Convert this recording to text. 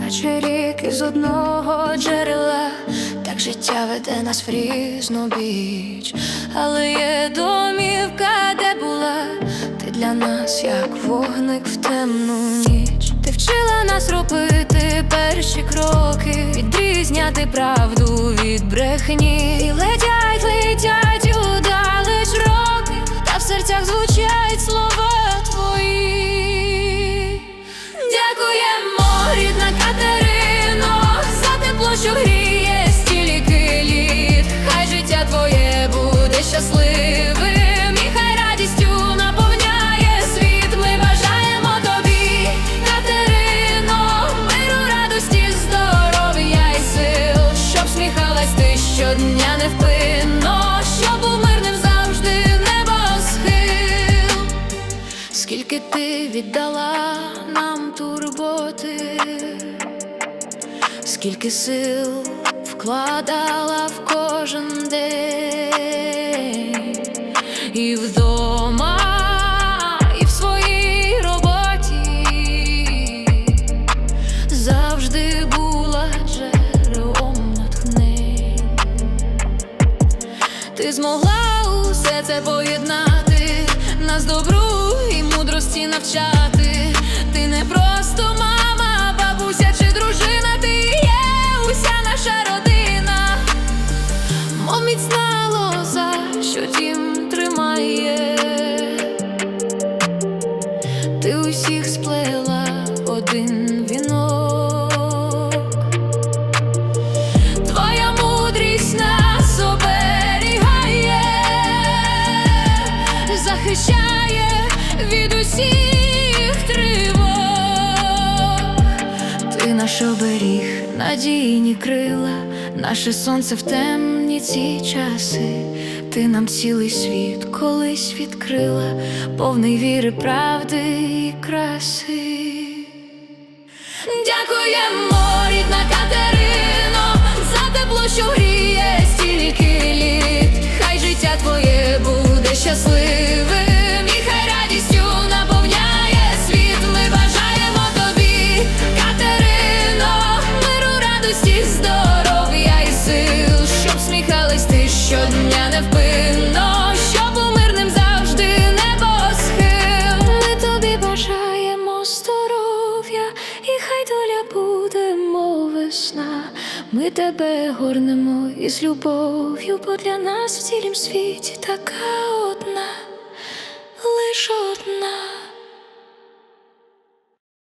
наче ріки з одного джерела, так життя веде нас в різну біч, але є домівка, де була, ти для нас, як вогник в темну ніч. Ти вчила нас робити перші кроки, відрізняти правду ти віддала нам турботи, скільки сил вкладала в кожен день? І вдома, і в своїй роботі. Завжди була джерелом натхнень. Ти змогла усе це поєднати, нас добру тримає. Ти усіх сплела один вінок. Твоя мудрість нас оберігає, захищає від усіх тривог. Ти наш оберіг, надійні крила, наше сонце в темні ці часи. Ти нам цілий світ колись відкрила, повний віри, правди і краси. Дякуємо, весна. Ми тебе горнемо із любов'ю, бо для нас в цілім світі така одна, лиш одна.